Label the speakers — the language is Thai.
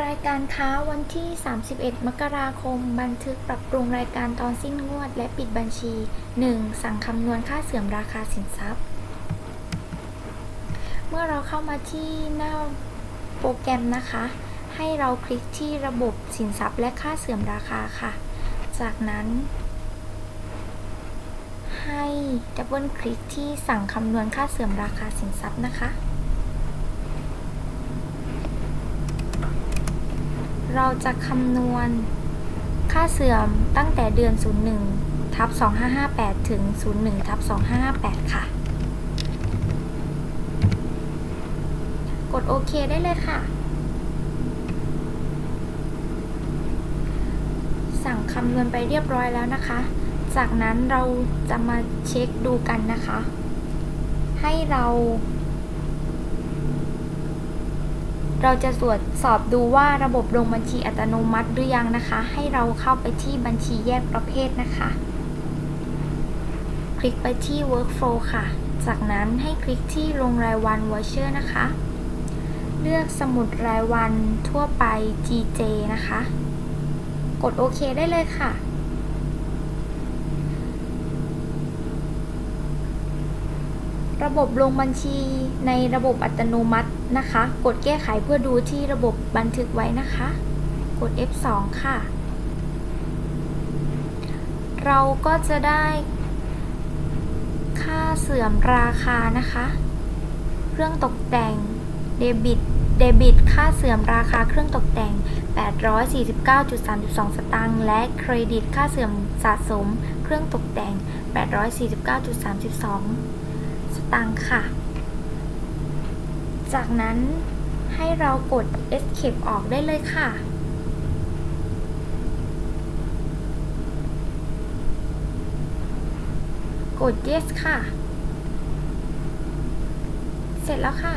Speaker 1: รายการค้าวันที่ 31 มกราคม บันทึกปรับปรุงรายการตอนสิ้นงวด และปิดบัญชี 1. สั่งคำนวณค่าเสื่อมราคาสินทรัพย์ เมื่อเราเข้ามาที่หน้าโปรแกรมนะคะ ให้เราคลิกที่ระบบสินทรัพย์และค่าเสื่อมราคาค่ะ จากนั้น ให้ดับเบิลคลิกที่สั่งคำนวณค่าเสื่อมราคาสินทรัพย์นะคะ เราจะคำนวณค่าเสื่อมตั้งแต่เดือน 01ทับ2558 ถึง 01ทับ2558 ค่ะ กดโอเคได้เลยค่ะ สั่งคำนวณไปเรียบร้อยแล้วนะคะ จากนั้นเราจะมาเช็คดูกันนะคะ ให้เรา เราจะตรวจสอบดูว่าระบบลงบัญชีอัตโนมัติหรือยังนะคะ ให้เราเข้าไปที่บัญชีแยกประเภทนะคะ คลิกไปที่ workflow ค่ะ จากนั้นให้คลิกที่ลงรายวัน voucher นะคะ เลือกสมุดรายวันทั่วไป GJ นะคะ กดโอเคได้เลยค่ะ ระบบลงบัญชีในระบบอัตโนมัตินะคะ กดแก้ไขเพื่อดูที่ระบบบันทึกไว้นะคะ กด F2 ค่ะ เราก็จะได้ค่าเสื่อมราคานะคะ เครื่องตกแต่งเดบิตเดบิต ค่าเสื่อมราคาเครื่องตกแต่ง 849.32 สตางค์ และเครดิต ค่าเสื่อมสะสม เครื่องตกแต่ง 849.32 สตางค์ค่ะ จากนั้นให้เรากด escape ออกได้เลยค่ะ กด yes ค่ะ เสร็จแล้วค่ะ